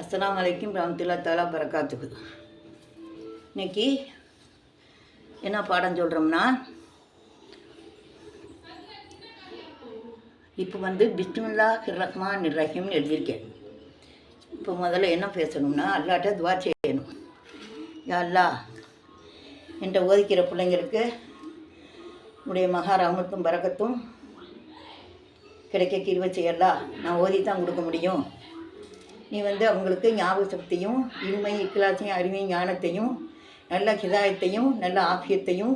அஸ்லாம் அலைக்கும் ரமத்துல்லா தாலா பரக்காத்துக்கு இன்னைக்கு என்ன பாடம் சொல்கிறோம்னா இப்போ வந்து பிஸ்மில்லா ரஹ்மான் ரஹீம்னு எழுதியிருக்கேன். இப்போ முதல்ல என்ன பேசணும்னா அல்லாட்ட துவா செய்யணும். யா அல்லாஹ் என்கிட்ட ஓதிக்கிற பிள்ளைங்களுக்கு உடைய மகா ரஹமத்தும் பரக்கத்தும் கிடைக்க கிருவை செய்யலா நான் ஓதி தான் கொடுக்க முடியும். நீ வந்து அவங்களுக்கு ஞாபக சக்தியும் இன்மை இக்கிலாசையும் அறிவையும் ஞானத்தையும் நல்ல ஹிதாயத்தையும் நல்ல ஆஃபியத்தையும்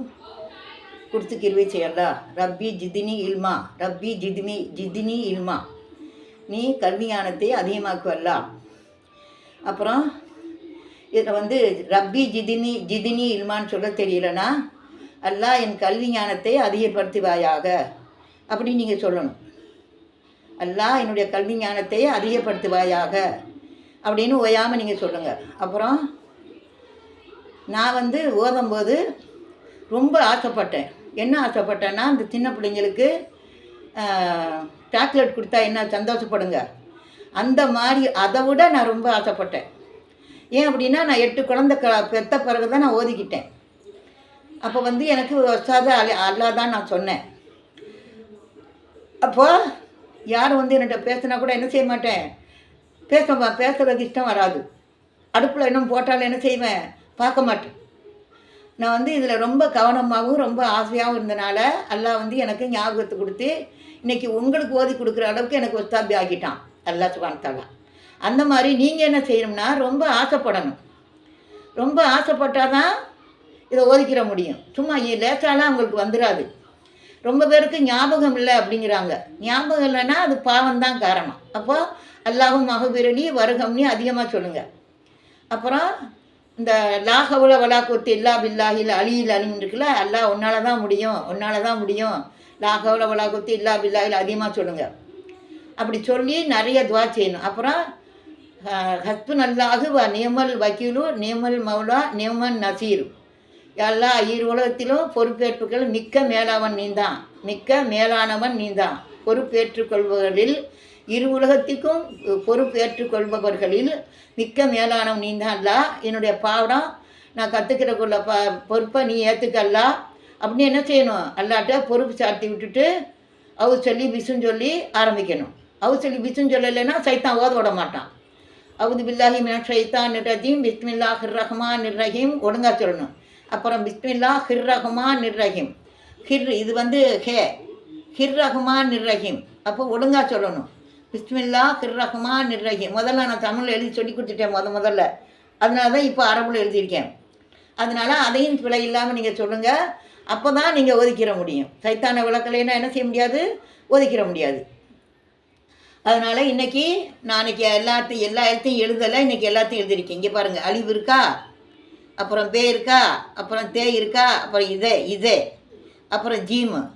கொடுத்து கிருவை செய்யலா ரப்பி ஜிதினி இல்மா ரப்பி ஜிதினி ஜிதினி இல்மா. நீ கல்வி ஞானத்தை அதிகமாக்குவல்லா? அப்புறம் இதில் வந்து ரப்பி ஜிதினி ஜிதினி இல்மான்னு சொல்ல தெரியலனா அல்லா என் கல்வி ஞானத்தை அதிகப்படுத்துவாயாக அப்படின்னு நீங்கள் சொல்லணும். அல்லா என்னுடைய கல்வி ஞானத்தை அதிகப்படுத்துவாயாக. அப்படின்னு ஓயாமல் நீங்கள் சொல்லுங்கள் அப்புறம் நான் வந்து ஓதும்போது ரொம்ப ஆசைப்பட்டேன். என்ன ஆசைப்பட்டேன்னா இந்த சின்ன பிள்ளைங்களுக்கு சாக்லேட் கொடுத்தா என்ன சந்தோஷப்படுங்க. அந்த மாதிரி அதை விட நான் ரொம்ப ஆசைப்பட்டேன். ஏன் அப்படின்னா நான் எட்டு குழந்தை க பெத்த பிறகு தான் நான் ஓதிக்கிட்டேன். அப்போ வந்து எனக்கு வசாத அல்ல அல்லா தான் நான் சொன்னேன். அப்போது யார் வந்து என்கிட்ட பேசினா கூட என்ன செய்ய மாட்டேன்? பேச பேசுறதுக்கு இஷ்டம் வராது. அடுப்பில் இன்னும் போட்டாலும் என்ன செய்வேன்? பார்க்க மாட்டேன். நான் வந்து இதில் ரொம்ப கவனமாகவும் ரொம்ப ஆசையாகவும் இருந்தனால அல்லாஹ் வந்து எனக்கு ஞாபகத்தை கொடுத்து இன்றைக்கி உங்களுக்கு ஓதி கொடுக்குற அளவுக்கு எனக்கு ஒஸ்தாபி ஆக்கிட்டான் அல்லா சுபான்தாலா அந்த மாதிரி நீங்கள் என்ன செய்யணும்னா ரொம்ப ஆசைப்படணும். ரொம்ப ஆசைப்பட்டால் தான் இதை ஓதிக்கிற முடியும். சும்மா லேசாலாம் உங்களுக்கு வந்துடாது ரொம்ப பேருக்கு ஞாபகம் இல்லை அப்படிங்கிறாங்க. ஞாபகம் இல்லைன்னா அது பாவம் தான் காரணம். அப்போ அல்லாஹும் மகபிரணி வருகம்னி அதிகமாக சொல்லுங்கள் அப்புறம் இந்த லாஹவுல வலாக்குத்து இல்லா பில்லாஹில் அலியில் அலிம் இருக்குல்ல அல்லாஹ் உன்னால தான் முடியும். உன்னால தான் முடியும் லாஹவுல வலாக்குத்து இல்லா பில்லாஹில் அதிகமாக சொல்லுங்கள் அப்படி சொல்லி நிறைய துவா செய்யணும். அப்புறம் ஹஸ்பு நல்லாகு வ நியமல் வக்கீலு நியமல் மௌலா நியமன் நசீரும் எல்லா ஈர் உலகத்திலும் பொறுப்பேற்றுக்கள். மிக்க மேலாவன் நீந்தான் மிக்க மேலானவன் நீந்தான் பொறுப்பேற்றுக்கொள்பவர்களில் இரு உலகத்திற்கும் பொறுப்பேற்றுக்கொள்பவர்களில் மிக்க மேலானவன் நீந்தான் என்னுடைய பாடம் நான் கற்றுக்கிறக்குள்ள ப பொறுப்பை நீ ஏற்றுக்கல்லா அப்படின்னு என்ன செய்யணும்? அல்லாட்ட பொறுப்பு சாட்டி விட்டுட்டு அவர் சொல்லி பிசுன்னு சொல்லி ஆரம்பிக்கணும். அவர் சொல்லி பிசுன்னு சொல்லலைன்னா சைத்தான் ஓத விட மாட்டான். அவுது பில்லாஹி மினா ஷைத்தான் ரஜீம். பிஸ்மில்லா ரஹ்மான் நிர்ரஹீம் ஒழுங்காக சொல்லணும். அப்புறம் பிஸ்மில்லா ஹிர் ரஹ்மான் நிர்ரஹீம். ஹிர் இது வந்து ஹே. ஹிர் ரஹ்மான் நிர்ரஹீம். அப்போ ஒழுங்காக சொல்லணும். பிஸ்மில்லா ஹிர் ரஹ்மான் நிர்ரஹீம். முதல்ல நான் தமிழில் எழுதி சொல்லி கொடுத்துட்டேன் முத முதல்ல. அதனால தான் இப்போ அரபுல எழுதியிருக்கேன். அதனால் அதையும் பிழை இல்லாமல் நீங்கள் சொல்லுங்கள் அப்போ தான் நீங்கள் ஒதுக்கிற முடியும். சைத்தான விளக்கலைன்னா என்ன செய்ய முடியாது? ஒதுக்கிற முடியாது. அதனால் இன்றைக்கி நாளைக்கு எல்லாத்தையும் எல்லா எழுத்தையும் எழுதலை இன்றைக்கி எல்லாத்தையும் எழுதியிருக்கேன். இங்கே பாருங்கள் அழிவு இருக்கா? அப்புறம் பே இருக்கா? அப்புறம் தே இருக்கா? அப்புறம் இதே இதே. அப்புறம் ஜீமு.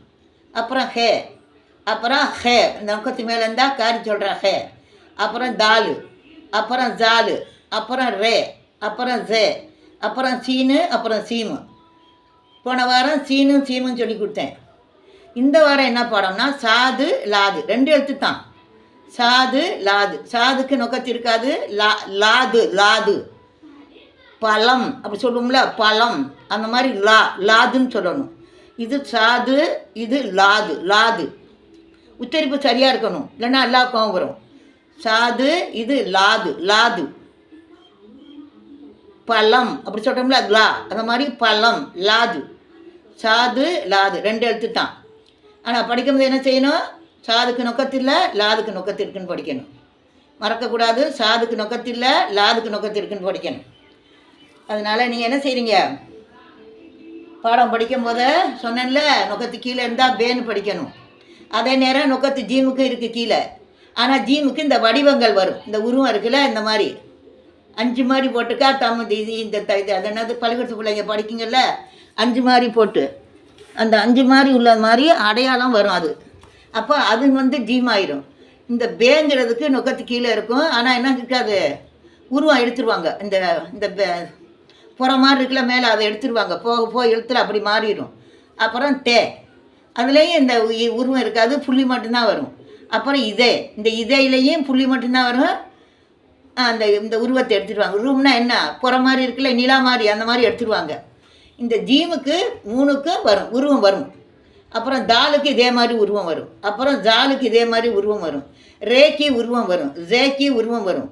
அப்புறம் ஹே. அப்புறம் ஹே. இந்த மேலே இருந்தால் காரி சொல்கிறேன் ஹே. அப்புறம் தாலு. அப்புறம் ஜாலு. அப்புறம் ரே. அப்புறம் ஜே. அப்புறம் சீனு அப்புறம் சீமு. போன வாரம் சீனும் சீமும் சொல்லி கொடுத்தேன். இந்த வாரம் என்ன பாடம்னா சாது லாது. ரெண்டு எழுத்து தான் சாது லாது. சாதுக்கு நொக்கத்து இருக்காது லா லாது லாது. பழம் அப்படி சொல்லுவோம்ல பழம். அந்த மாதிரி லா லாதுன்னு சொல்லணும். இது சாது இது லாது லாது. உச்சரிப்பு சரியாக இருக்கணும். இல்லைன்னா எல்லா கோவம் வரும். சாது இது லாது லாது. பழம் அப்படி சொல்கிறோம்ல லா. அந்த மாதிரி பழம் லாது. சாது லாது. ரெண்டு எழுத்து தான் ஆனால் படிக்கும்போது என்ன செய்யணும்? சாதுக்கு நொக்கத்தில் லாதுக்கு நொக்கத்திற்குன்னு படிக்கணும். மறக்கக்கூடாது. சாதுக்கு நொக்கத்தில் லாதுக்கு நொக்கத்திற்குன்னு படிக்கணும். அதனால் நீங்கள் என்ன செய்கிறீங்க பாடம் படிக்கும் போது சொன்னேன்ல நுக்கத்து கீழே இருந்தால் பேன்னு படிக்கணும். அதே நேரம் நுக்கத்து ஜீமுக்கு இருக்குது கீழே. ஆனால் ஜீமுக்கு இந்த வடிவங்கள் வரும். இந்த உருவம் இருக்குல்ல இந்த மாதிரி. அஞ்சு மாதிரி போட்டுக்கா தமிழ் இது இந்த த இது அது என்னது? பள்ளிக்கூடத்து பிள்ளைங்க படிக்குங்கள்ல அஞ்சு மாதிரி போட்டு. அந்த அஞ்சு மாதிரி உள்ள மாதிரி அடையாளம் வரும் அது. அப்போ அது வந்து ஜீம் ஆயிரும் இந்த பேங்கிறதுக்கு நுக்கத்து கீழே இருக்கும். ஆனால் என்ன இருக்காது? உருவம் எடுத்துருவாங்க இந்த இந்த போகிற புற மாதிரி இருக்குல்ல மேலே அதை எடுத்துருவாங்க. போக போக எழுத்துல அப்படி மாறிடும். அப்புறம் தே. அதுலேயும் இந்த உருவம் இருக்காது புள்ளி மட்டும்தான் வரும். அப்புறம் இதே. இந்த இதையிலையும் புள்ளி மட்டும்தான் வரும். அந்த இந்த உருவத்தை எடுத்துடுவாங்க ரூம்னா என்ன? புற மாதிரி இருக்குல்ல நிலா மாதிரி அந்த மாதிரி எடுத்துடுவாங்க இந்த ஜீமுக்கு மூணுக்கும் வரும் உருவம் வரும். அப்புறம் தாலுக்கு இதே மாதிரி உருவம் வரும். அப்புறம் ஜாலுக்கு இதே மாதிரி உருவம் வரும். ரேக்கு உருவம் வரும். ஜேக்கு உருவம் வரும்.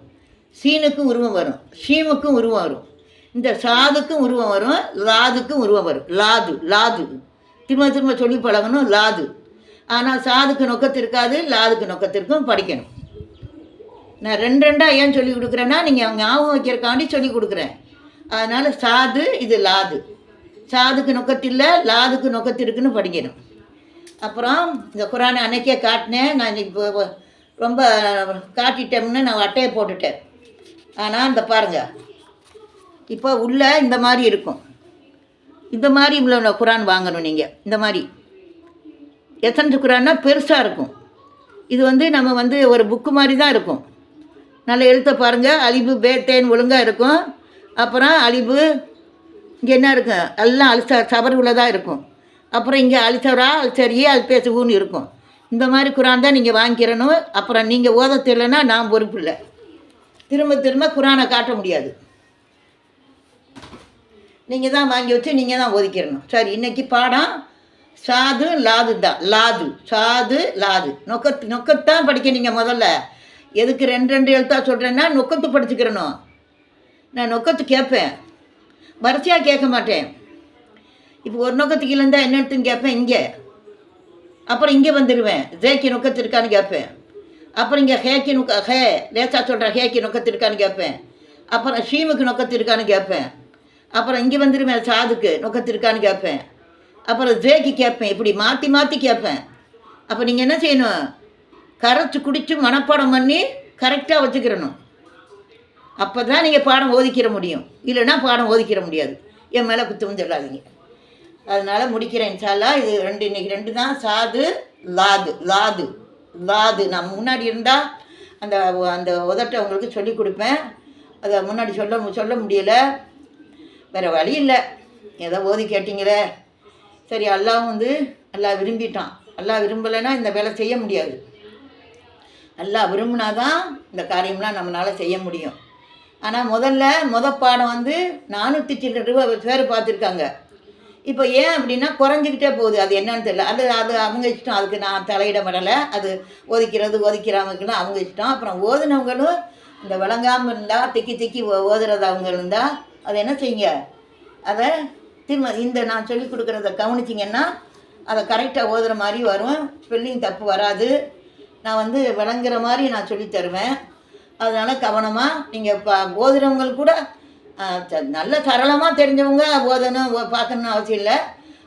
சீனுக்கும் உருவம் வரும். ஷீமுக்கும் உருவம் வரும். இந்த சாதுக்கும் உருவம் வரும் லாதுக்கும் உருவம் வரும். லாது லாது. திரும்ப திரும்ப சொல்லி பழகணும் லாது. ஆனால் சாதுக்கு நொக்கத்து இருக்காது லாதுக்கு நொக்கத்திற்கும் படிக்கணும். நான் ரெண்டு ரெண்டாக ஏன் சொல்லி கொடுக்குறேன்னா நீங்கள் ஞாபகம் வைக்கிறக்காண்டி சொல்லி கொடுக்குறேன். அதனால் சாது இது லாது. சாதுக்கு நொக்கத்தில்லை லாதுக்கு நொக்கத்திருக்குன்னு படிக்கணும். அப்புறம் இந்த குரானை அன்னைக்கே காட்டினேன். நான் இப்போ ரொம்ப காட்டிட்டோம்னு நான் அட்டையை போட்டுட்டேன். ஆனால் இந்த பாருங்கள் இப்போ உள்ள இந்த மாதிரி இருக்கும். இந்த மாதிரி உள்ள குரான் வாங்கணும் நீங்கள் இந்த மாதிரி. எத்தனை குரான்னா பெருசாக இருக்கும். இது வந்து நம்ம வந்து ஒரு புக்கு மாதிரி தான் இருக்கும். நல்ல எழுத்த பாருங்கள் அலிபு பேட்டேன் ஒழுங்காக இருக்கும். அப்புறம் அலிபு இங்கே என்ன இருக்கும் எல்லாம் அலிசா சபர் உள்ளதாக இருக்கும். அப்புறம் இங்கே அலிசரா அல்சரியே அல்பேசுன்னு இருக்கும். இந்த மாதிரி குரான் தான் நீங்கள் வாங்கிக்கிறணும். அப்புறம் நீங்கள் ஓத தெரியலன்னா நான் பொறுப்பு இல்லை. திரும்ப திரும்ப குரானை காட்ட முடியாது. நீங்கள் தான் வாங்கி வச்சு நீங்கள் தான் ஒதுக்கிடணும். சரி இன்னைக்கு பாடம் சாது லாது தான். லாது சாது லாது. நொக்கத்து நொக்கத்தான் படிக்க நீங்கள் முதல்ல. எதுக்கு ரெண்டு ரெண்டு எழுத்தா சொல்கிறேன்னா நொக்கத்து படிச்சுக்கிறணும். நான் நொக்கத்து கேட்பேன். வரிசையாக கேட்க மாட்டேன். இப்போ ஒரு நொக்கத்துக்கு இல்லைந்தா என்ன எடுத்துன்னு கேட்பேன்? இங்கே. அப்புறம் இங்கே வந்துடுவேன். ஜேக்கி நொக்கத்து இருக்கான்னு கேட்பேன். அப்புறம் இங்கே ஹேக்கி நொக்க ஹே லேசா சொல்கிறேன் ஹேக்கி நொக்கத்து இருக்கான்னு கேட்பேன். அப்புறம் ஷீமுக்கு நொக்கத்து இருக்கான்னு கேட்பேன். அப்புறம் இங்கே வந்துடுவேன் சாதுக்கு நொக்கத்து இருக்கான்னு கேட்பேன். அப்புறம் ஜேக்கு கேட்பேன் இப்படி மாற்றி மாற்றி கேட்பேன். அப்போ நீங்கள் என்ன செய்யணும்? கரைச்சி குடித்து மனப்பாடம் பண்ணி கரெக்டாக வச்சுக்கிறணும். அப்போ தான் நீங்கள் பாடம் ஓதிக்கிற முடியும். இல்லைன்னா பாடம் ஓதிக்கிற முடியாது. என் மேலே குத்தம் சொல்லாதீங்க. அதனால் முடிக்கிறேன் இன்ஷால்லா இது ரெண்டு இன்னைக்கு ரெண்டு தான். சாது லாது லாது லாது. நான் முன்னாடி இருந்தால் அந்த அந்த உதட்டை உங்களுக்கு சொல்லி கொடுப்பேன். அதை முன்னாடி சொல்ல சொல்ல முடியலை. வேறு வழி இல்லை. ஏதோ ஓதி கேட்டிங்களே சரி அல்லாவும் வந்து அல்லா விரும்பிட்டான். அல்லா விரும்பலைன்னா இந்த வேலை செய்ய முடியாது. அல்லா விரும்பினாதான் இந்த காரியம்லாம் நம்மளால் செய்ய முடியும். ஆனால் முதல்ல முத பாடம் வந்து நானூற்றி சில்லற ரூபா பேர் பார்த்துருக்காங்க. இப்போ ஏன் அப்படின்னா குறைஞ்சிக்கிட்டே போகுது. அது என்னன்னு தெரியல. அது அது அவங்க இஷ்டம். அதுக்கு நான் தலையிட விடலை அது ஒதுக்கிறது ஒதுக்கிறாமக்குன்னு அவங்க இஷ்டம். அப்புறம் ஓதுனவங்களும் இந்த விளங்காமல் இருந்தால் திக்கி திக்கி ஓ- ஓதுறது அவங்க இருந்தால் அதை என்ன செய்யுங்க? அதை திரும்ப இந்த நான் சொல்லி கொடுக்குறத கவனிச்சிங்கன்னா அதை கரெக்டாக ஓதுகிற மாதிரி வரும். ஸ்பெல்லிங் தப்பு வராது. நான் வந்து விளங்குற மாதிரி நான் சொல்லி தருவேன். அதனால் கவனமாக நீங்கள் பா ஓதுகிறவங்களுக்கு கூட நல்ல சரளமாக தெரிஞ்சவங்க ஓதணும் பார்க்கணும்னு அவசியம் இல்லை.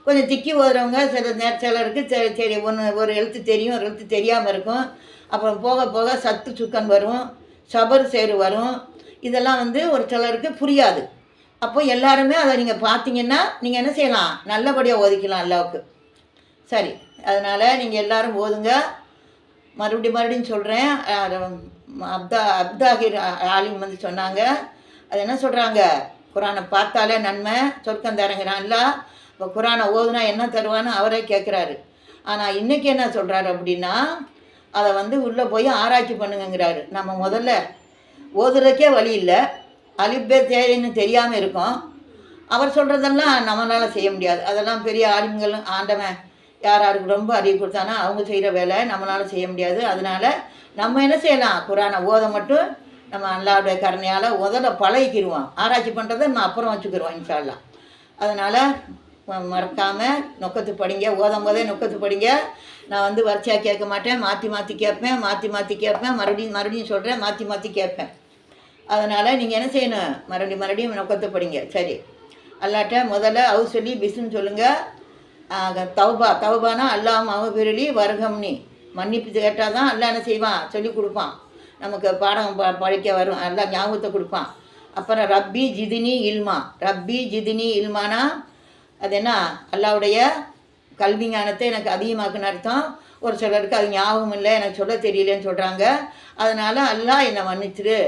கொஞ்சம் திக்கி ஓதுறவங்க சில நேர சிலருக்கு சரி சரி ஒன்று ஒரு எழுத்து தெரியும் ஒரு எழுத்து தெரியாமல் இருக்கும். அப்புறம் போக போக சத்து சுக்கன் வரும் சபர் சேரு வரும். இதெல்லாம் வந்து ஒரு சிலருக்கு புரியாது. அப்போ எல்லாருமே அதை நீங்கள் பார்த்தீங்கன்னா நீங்கள் என்ன செய்யலாம்? நல்லபடியாக ஓதிக்கலாம் அல்லாவுக்கு. சரி. அதனால் நீங்கள் எல்லோரும் ஓதுங்க மறுபடியும் மறுபடியும் சொல்கிறேன் அப்தா அப்தாகிர் ஆலிம் வந்து சொன்னாங்க. அது என்ன சொல்கிறாங்க குரானை பார்த்தாலே நன்மை. சொர்க்கம் தரங்கிறான்ல இப்போ குரானை ஓதுனா என்ன தருவான்னு அவரே கேட்குறாரு ஆனால் இன்றைக்கி என்ன சொல்கிறாரு அப்படின்னா அதை வந்து உள்ளே போய் ஆராய்ச்சி பண்ணுங்கங்கிறாரு. நம்ம முதல்ல ஓதுறதுக்கே வழி இல்லை. அலிப்பே தேவைன்னு தெரியாமல் இருக்கும். அவர் சொல்கிறதெல்லாம் நம்மளால் செய்ய முடியாது. அதெல்லாம் பெரிய ஆளுங்களும் ஆண்டவன் யார் யாருக்கு ரொம்ப அறிவு கொடுத்தானா அவங்க செய்கிற வேலை நம்மளால் செய்ய முடியாது. அதனால் நம்ம என்ன செய்யலாம்? குரானை ஓத மட்டும் நம்ம அல்லாவுடைய கருணையால் உதட பழகிக்கிடுவோம். ஆராய்ச்சி பண்ணுறதை நம்ம அப்புறம் வச்சுக்கிடுவோம் இன்ஷால்லாம் அதனால் மறக்காமல் நொக்கத்து படிங்க. ஓதும் போதே நொக்கத்து படிங்க. நான் வந்து வரிசையாக கேட்க மாட்டேன். மாற்றி மாற்றி கேட்பேன். மாற்றி மாற்றி கேட்பேன். மறுபடியும் மறுபடியும் சொல்கிறேன் மாற்றி மாற்றி கேட்பேன். அதனால் நீங்கள் என்ன செய்யணும்? மறுபடியும் மறுபடியும் நொக்கத்து படிங்க சரி. அல்லாட்ட முதல்ல அவு சொல்லி பிஸ்ன்னு சொல்லுங்கள் தௌபா. தௌபானா அல்லாஹ் மகபிரலி வருகம்னி மன்னிப்பு கேட்டால் தான் அல்லா என்ன செய்வான்? சொல்லி கொடுப்பான். நமக்கு பாடம் ப படிக்க வரும். எல்லாம் ஞாபகத்தை கொடுப்பான். அப்புறம் ரப்பி ஜிதினி இல்மா. ரப்பி ஜிதினி இல்மானா அது என்ன? அல்லாவுடைய கல்வி ஞானத்தை எனக்கு அதிகமாக்குன்னு அர்த்தம். ஒரு சிலருக்கு அது ஞாபகம் இல்லை எனக்கு சொல்ல தெரியலன்னு சொல்கிறாங்க அதனால் அல்லாஹ் என்னை மன்னிச்சிரு.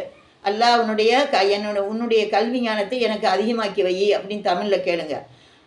அல்லாஹ் உன்னுடைய க என்னோட உன்னுடைய கல்வி ஞானத்தை எனக்கு அதிகமாக்கி வை அப்படின்னு தமிழில் கேளுங்க.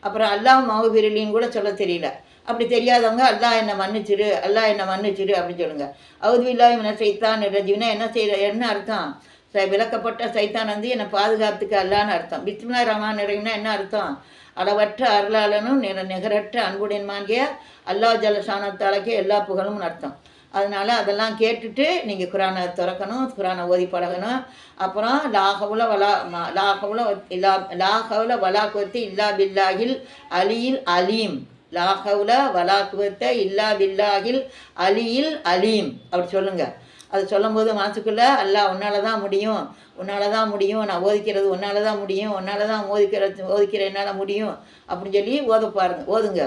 அப்புறம் அல்லாஹ் மாவுபிரலின்னு கூட சொல்ல தெரியல. அப்படி தெரியாதவங்க அல்லாஹ் என்னை மன்னிச்சிரு அல்லாஹ் என்னை மன்னிச்சிரு அப்படின்னு சொல்லுங்க. அவுதுவில்லா இவனை சைத்தான் ரஜீவ்னா என்ன செய்ய என்ன அர்த்தம்? ச விளக்கப்பட்ட சைத்தான் வந்து என்னை பாதுகாத்துக்க அல்லான்னு அர்த்தம். பிஸ்மிலா ரஹ்மான் ரஹீம்னா என்ன அர்த்தம்? அளவற்ற அருளாளனும் நிற நிகரற்ற அன்புடன் மாங்கிய அல்லா ஜலசானத்தாலக்கே எல்லா புகழும் அர்த்தம். அதனால் அதெல்லாம் கேட்டுட்டு நீங்கள் குரானை திறக்கணும் குரானை ஓதி பழகணும். அப்புறம் லாகவுல வலா லாகவுல இல்லா லாகவுல வலாக்குவத்து இல்லா பில்லாஹில் அலியில் அலீம். லாகவுல வலாக்குவத்த இல்லா பில்லாஹில் அலியில் அலீம். அப்படி சொல்லுங்கள் அது சொல்லும்போது மனசுக்குள்ளே அல்லா உன்னால் தான் முடியும். உன்னால் தான் முடியும். நான் ஓதிக்கிறது உன்னால் தான் முடியும். உன்னால் தான் ஓதிக்கிறது ஓதிக்கிற என்னால் முடியும். அப்படின்னு சொல்லி ஓத பாருங்க ஓதுங்க.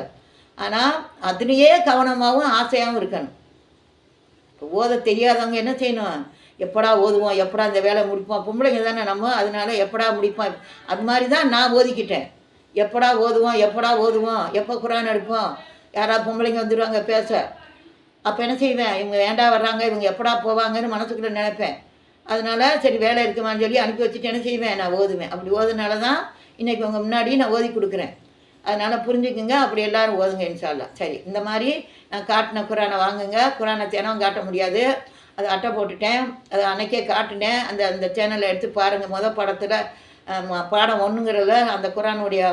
ஆனால் அதுலேயே கவனமாகவும் ஆசையாகவும் இருக்கணும். ஓத தெரியாதவங்க என்ன செய்யணும்? எப்படா ஓதுவோம்? எப்படா இந்த வேலை முடிப்போம்? பொம்பளைங்க தானே நம்ம. அதனால எப்படா முடிப்போம்? அது மாதிரி தான் நான் ஓதிக்கிட்டேன். எப்படா ஓதுவோம்? எப்படா ஓதுவோம்? எப்போ குரான் எடுப்போம்? யாராவது பொம்பளைங்க வந்துடுவாங்க பேச. அப்போ என்ன செய்வேன்? இவங்க வேண்டாம் வர்றாங்க. இவங்க எப்படா போவாங்கன்னு மனசுக்குள்ளே நினைப்பேன். அதனால சரி வேலை இருக்குமான்னு சொல்லி அனுப்பி வச்சுட்டு என்ன செய்வேன்? நான் ஓதுவேன். அப்படி ஓதுனால தான் இன்றைக்கி உங்கள் முன்னாடி நான் ஓதி கொடுக்குறேன். அதனால் புரிஞ்சுக்குங்க. அப்படி எல்லாரும் ஓதுங்க இன்ஷால்லா சரி இந்த மாதிரி நான் காட்டின குரானை வாங்குங்க. குரானை தினம் காட்ட முடியாது. அது அட்டை போட்டுட்டேன். அதை அன்னைக்கே காட்டினேன். அந்த அந்த சேனலை எடுத்து பாருங்கள் முதல் படத்தில் பாடம் ஒன்றுங்கிறதுல அந்த குரானுடைய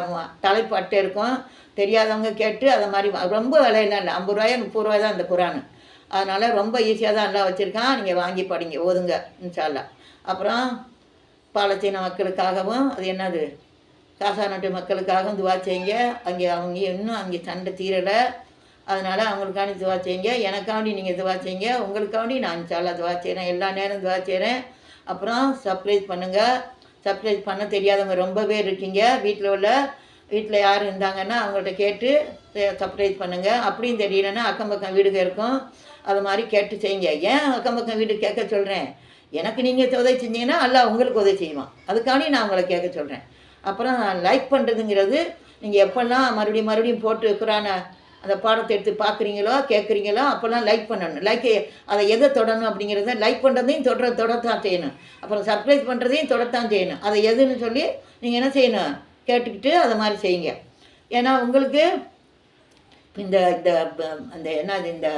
தலைப்பு அட்டை இருக்கும். தெரியாதவங்க கேட்டு அதை மாதிரி ரொம்ப விலையெல்லாம் இல்லை. ஐம்பது ரூபாயா முப்பது ரூபாய் தான் அந்த குரான். அதனால் ரொம்ப ஈஸியாக தான் எல்லாம் வச்சுருக்கான். நீங்கள் வாங்கி படிங்க. ஓதுங்க இன்ஷால்லா அப்புறம் பாலத்தீன மக்களுக்காகவும் அது என்னது? காசா நாட்டு மக்களுக்காகவும் துவா செய்யுங்க. அங்கே அவங்க இன்னும் அங்கே சண்டை தீரலை. அதனால் அவங்களுக்காண்டி துவா செய்யுங்க. எனக்காண்டி நீங்கள் துவா செய்யுங்க. உங்களுக்காண்டி நான் சாலா துவா செய்கிறேன் எல்லா நேரம் துவா செய்கிறேன் அப்புறம் சர்ப்ரைஸ் பண்ணுங்கள் சர்ப்ரைஸ் பண்ண தெரியாதவங்க ரொம்ப பேர் இருக்கீங்க. வீட்டில் உள்ள வீட்டில் யார் இருந்தாங்கன்னா அவங்கள்ட்ட கேட்டு சர்ப்ரைஸ் பண்ணுங்கள் அப்படியும் தெரியலன்னா அக்கம் பக்கம் வீடுக இருக்கும். அது மாதிரி கேட்டு செய்யுங்க. ஏன் அக்கம் பக்கம் வீடு கேட்க சொல்கிறேன் எனக்கு நீங்கள் உதவி செஞ்சீங்கன்னா அல்ல உங்களுக்கு உதவி செய்வான் அதுக்காண்டி நான் உங்களை கேட்க சொல்கிறேன் அப்புறம் லைக் பண்ணுறதுங்கிறது நீங்கள் எப்போல்லாம் மறுபடியும் மறுபடியும் போட்டு குரான அந்த பாடத்தை எடுத்து பார்க்குறீங்களோ கேட்குறீங்களோ அப்போல்லாம் லைக் பண்ணணும். லைக் அதை எதை தொடணும் அப்படிங்கிறத லைக் பண்ணுறதையும் தொடர தொடத்தான் செய்யணும். அப்புறம் சர்ப்ரைஸ் பண்ணுறதையும் தொடத்தான் செய்யணும். அதை எதுன்னு சொல்லி நீங்கள் என்ன செய்யணும்? கேட்டுக்கிட்டு அதை மாதிரி செய்யுங்க. ஏன்னா உங்களுக்கு இந்த இந்த அந்த என்னது இந்த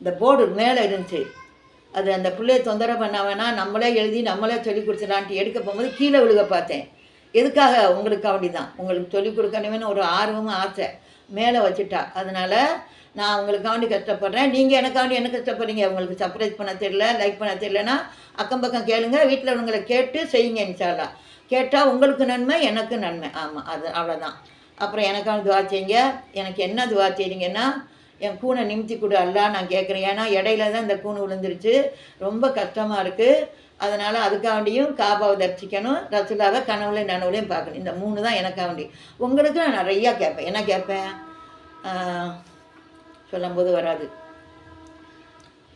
இந்த போர்டு மேலே இருந்துச்சு. அது அந்த பிள்ளைய தொந்தரவு பண்ண வேணாம். நம்மளே எழுதி நம்மளே சொல்லி கொடுத்துலான்ட்டு எடுக்க போகும்போது கீழே விழுக பார்த்தேன். எதுக்காக உங்களுக்கு தான் உங்களுக்கு சொல்லிக் கொடுக்கணுமேனு ஒரு ஆர்வமும் ஆசை மேலே வச்சுட்டா. அதனால் நான் உங்களுக்காண்டி கஷ்டப்படுறேன். நீங்கள் எனக்காண்டி என்ன கஷ்டப்படுறீங்க? உங்களுக்கு சர்ப்ரைஸ் பண்ண தெரியல லைக் பண்ண தெரியலனா அக்கம் பக்கம் கேளுங்க. வீட்டில் உங்களை கேட்டு செய்யுங்க இன்ஷால்லா கேட்டால் உங்களுக்கு நன்மை எனக்கு நன்மை. ஆமாம் அது அவ்வளோதான் அப்புறம் எனக்கான துவா செய்யுங்க. எனக்கு என்ன துவா செய்றீங்கன்னா என் கூனை நிமித்தி கொடு அல்ல நான் கேட்குறேன் ஏன்னா இடையில தான் இந்த கூணு விழுந்துருச்சு. ரொம்ப கஷ்டமாக இருக்குது அதனால் அதுக்காண்டியும் காபாவை தரிசிக்கணும் ரசுலாவை கனவுலையும் நனவுலையும் பார்க்கணும். இந்த மூணு தான் எனக்காண்டி. உங்களுக்கு நான் நிறையா கேட்பேன். என்ன கேட்பேன்? சொல்லும்போது வராது.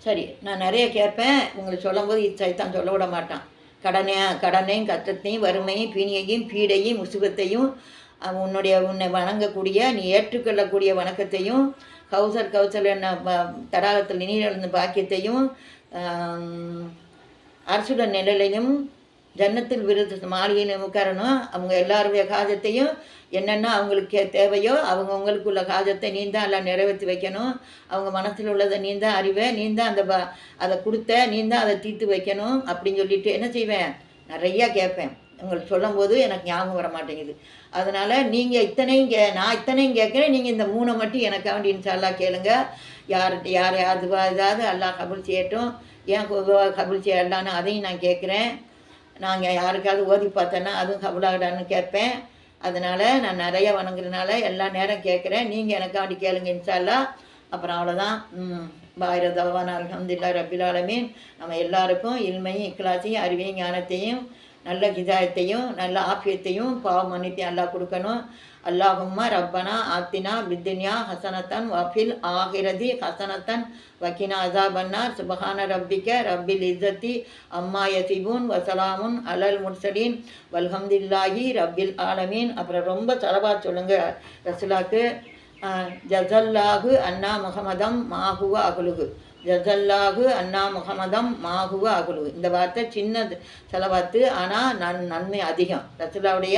சரி நான் நிறைய கேட்பேன். உங்களுக்கு சொல்லும்போது இச்சைத்தான் சொல்ல விட மாட்டான். கடனை கடனையும் கஷ்டத்தையும் வறுமையும் பிணியையும் பீடையும் முசுகத்தையும் உன்னுடைய உன்னை வணங்கக்கூடிய நீ ஏற்றுக்கொள்ளக்கூடிய வணக்கத்தையும் கௌசர் கௌசல் என்ன தடாகத்தில் நீரிழந்த பாக்கியத்தையும் அரசுடன் நிழலையும் ஜன்னத்தில் விருது மாளிகையில் உட்காரணும். அவங்க எல்லாருடைய காஜத்தையும் என்னென்ன அவங்களுக்கு தேவையோ அவங்க உங்களுக்குள்ள காஜத்தை நீ தான் எல்லாம் நிறைவேற்றி வைக்கணும். அவங்க மனசில் உள்ளதை நீ தான் அறிவே நீ தான் அந்த ப அதை கொடுத்த நீ தான் அதை தீர்த்து வைக்கணும் அப்படின்னு சொல்லிட்டு என்ன செய்வேன்? நிறையா கேட்பேன். உங்களுக்கு சொல்லும்போது எனக்கு ஞாபகம் வர மாட்டேங்குது. அதனால் நீங்கள் இத்தனையும் கே நான் இத்தனையும் கேட்குறேன். நீங்கள் இந்த மூணை மட்டும் எனக்காண்டி இன்ஷால்லாம் கேளுங்கள் யார்கிட்ட யார் யாருவா ஏதாவது எல்லாம் கபுல் செய்யட்டும். ஏன் கு- கபுல் செய்யலான்னு அதையும் நான் கேட்குறேன். நாங்கள் யாருக்காவது ஓதி பார்த்தோன்னா அதுவும் கபுலாகடான்னு கேட்பேன். அதனால் நான் நிறைய வணங்குறதுனால எல்லா நேரம் கேட்குறேன். நீங்கள் எனக்காண்டி கேளுங்க இன்ஷால்லா அப்புறம் அவ்வளோதான் பாயிர தவான் அல்ஹம்துலில்லாஹ் ரபில் நம்ம எல்லாருக்கும் இல்மையும் இக்லாசையும் அறிவையும் ஞானத்தையும் நல்ல கிதாயத்தையும் நல்ல ஆஃபியத்தையும் பாவ மன்னித்தையும் அல்லாஹ் கொடுக்கணும். அல்லாஹும்மா ரப்பனா ஆத்தினா பித்துன்யா ஹசனத்தன் வஃபில் ஆகிரதி ஹசனத்தன் வக்கினா அசாபன்னார். சுபஹான ரப்பிக்க ரப்பில் இஸ்ஸத்தி அம்மா யசிபூன் வசலாமுன் அலல் முர்சலீன். வல்ஹம்தில்லாஹி ரப்பில் ஆலமீன். அப்புறம் ரொம்ப தலவா சொல்லுங்க. ரசுலாக்கு ஜசல்லாஹு அண்ணா முகமதம் மாஹுவ அகுலுகு ஜஸல்லாஹு அண்ணா முகமதம் மாகுவ அகுலு. இந்த வார்த்தை சின்ன செலவாத்து ஆனால் நன் நன்மை அதிகம். ரசுல்லாவுடைய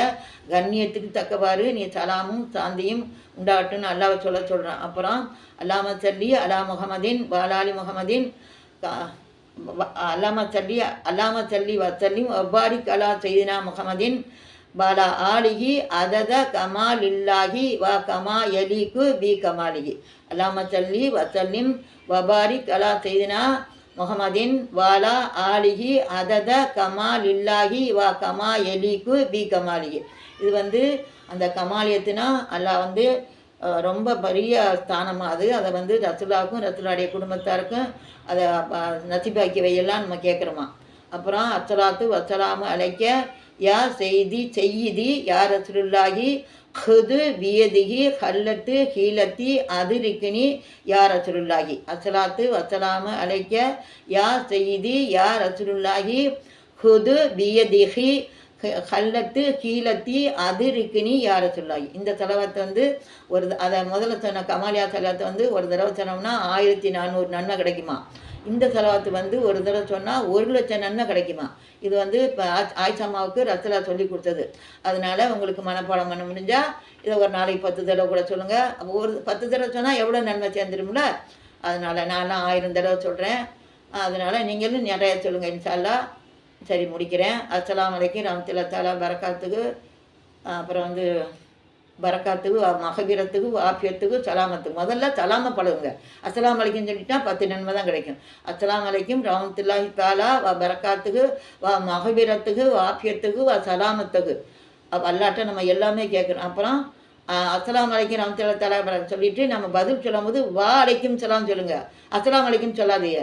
கண்ணியத்துக்கு தக்கவாறு நீ சலாமும் சாந்தியும் உண்டாகட்டும்னு அல்லாவை சொல்ல சொல்கிறான் அப்புறம் அல்லாம சல்லி அலா முகமதின் வாலாலி முகமதின் அல்லாம சல்லி அல்லாம சல்லி வசல்லிம் வபாரிக் அலா செய்தினா முகமதின் பாலா ஆலிகி அதத கமாலில்லாஹி வ கமா எலிக்கு பி கமாலிகி அல்லாம சல்லி வசல்லிம் வபாரிக் அலா செய்தினா முகமதின் வாலா ஆலிகி அதத கமாலில்லாஹி வ கமா எலிக்கு பி கமாலிகி இது வந்து அந்த கமாலியத்தினா அல்லாஹ் வந்து ரொம்ப பெரிய ஸ்தானமாக அது. அதை வந்து ரசுலாவுக்கும் ரசுலாடைய குடும்பத்தாருக்கும் அதை அஹ், நசிபாக்கியவையெல்லாம் நம்ம கேட்குறோமா. அப்புறம் அச்சலாத்து வச்சலாமு அழைக்க யா செய்தி செய்யிதி யா ரசுலுல்லாஹி ஹுது வியதிகி ஹல்லத்து ஹீலத்தி அதிரிக்கினி யா ரசுலுல்லாஹி அசலாத்து வசலாம அழைக்க யா செய்தி யா ரசுலுல்லாஹி ஹுது வியதிகி ஹ- ஹல்லத்து கீழத்தி அதிருக்கினி யார சொல்லாய் இந்த செலவத்தை வந்து ஒரு அதை முதல்ல சொன்ன கமாலியா செலவத்தை வந்து ஒரு தடவை சொன்னோம்னா ஆயிரத்தி நானூறு நன்மை கிடைக்குமா? இந்த செலவாத்து வந்து ஒரு தடவை சொன்னால் ஒரு லட்சம் நன்மை கிடைக்குமா? இது வந்து இப்போ ஆயிஷாமாவுக்கு ரசலா சொல்லி கொடுத்தது. அதனால உங்களுக்கு மனப்பாடம் பண்ண முடிஞ்சால் இதை ஒரு நாளைக்கு பத்து தடவை கூட சொல்லுங்கள் அப்போ ஒரு பத்து தடவை சொன்னால் எவ்வளோ நன்மை சேர்ந்துரும்ல? அதனால் நான்லாம் ஆயிரம் தடவை சொல்கிறேன் அதனால் நீங்களும் நிறைய சொல்லுங்கள் இன்ஷால்லா சரி முடிக்கிறேன். அஸ்லாம் வலைக்கும் ரஹமத்துல்லா தாலா பரக்காத்துக்கு அப்புறம் வந்து பரக்காத்துக்கு வ- மகபீரத்துக்கு ஆஃபியத்துக்கு சலாமத்துக்கு முதல்ல சலாம பழகுங்க அஸ்லாம் அலைக்கும் சொல்லிட்டா பத்து நன்மை தான் கிடைக்கும். அஸ்லாம் அலைக்கும் ரஹமத்துல்லாஹி தாலா வ பரக்காத்துக்கு வா மகபீரத்துக்கு ஆஃபியத்துக்கு வா சலாமத்துக்கு அல்லாட்ட நம்ம எல்லாமே கேட்குறோம் அப்புறம் அஸ்லாம் அலைக்கும் ரஹமத்துல்லா தாலா சொல்லிட்டு நம்ம பதில் சொல்லும்போது வா அலைக்கும் சலாம் சொல்லுங்க. அஸ்லாம் அலைக்கும் சொல்லாதீங்க.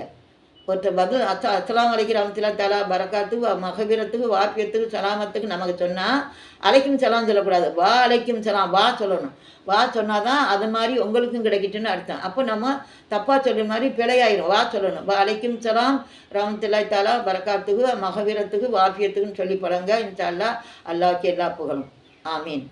ஒருத்தர் பதில் அச்சா அஸ்லாம் வலைக்கு ரமத்துல்லா தலா பரக்காத்துக்கு மகபீரத்துக்கு வாப்பியத்துக்கு சலாமத்துக்கு நமக்கு சொன்னால் அலைக்கும் சலாம் சொல்லக்கூடாது. வா அலைக்கும் சலாம் வா சொல்லணும். வா சொன்னால் தான் அது மாதிரி உங்களுக்கும் கிடைக்கிட்டுன்னு அர்த்தம். அப்போ நம்ம தப்பாக சொல்கிற மாதிரி பிழையாயிரும். வா சொல்லணும். வா அலைக்கும் சலாம் ரமத்துல்லா தாலா பரக்காத்துக்கு மகவீரத்துக்கு வாப்பியத்துக்குன்னு சொல்லி பழங்க இன்ஷா அல்லாஹ். அல்லாவுக்கு எல்லா புகழும். ஆமீன்.